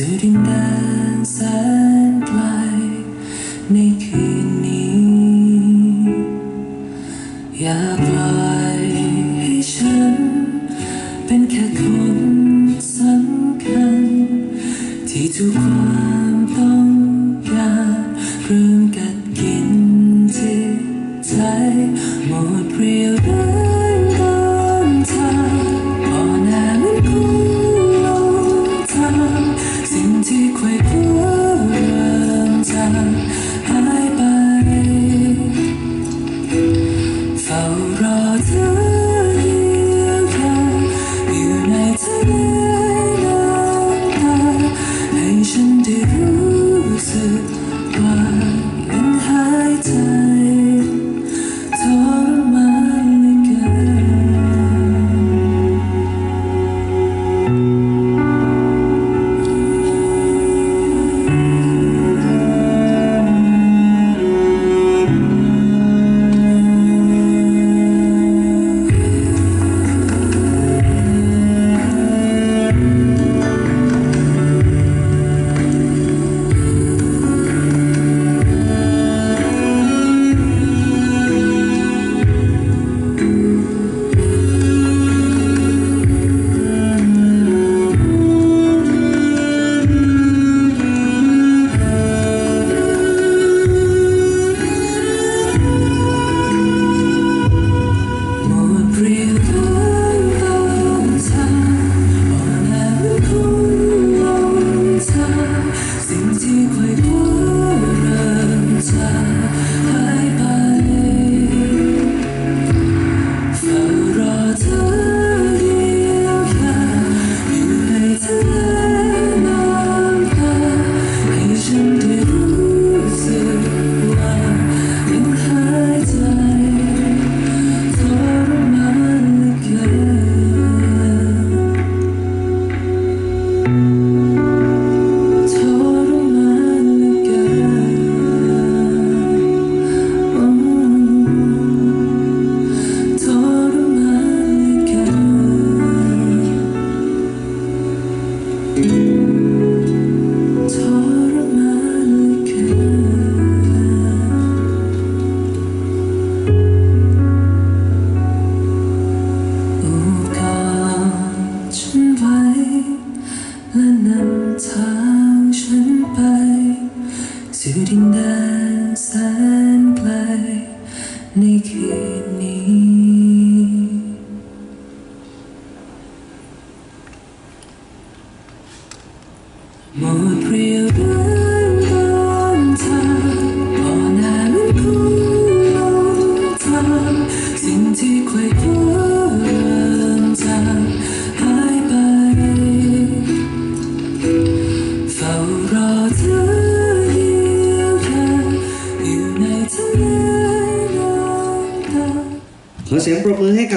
สู่ดินแดนแสนไกลในคืนนี้ อย่าปล่อยให้ฉัน เป็นแค่คนสำคัญ ที่ทุกความต้องการเริ่มกัดกินใจหมดเรียว Sitting dance and play Nikini. More ขอเสียงปรบมือให้กับ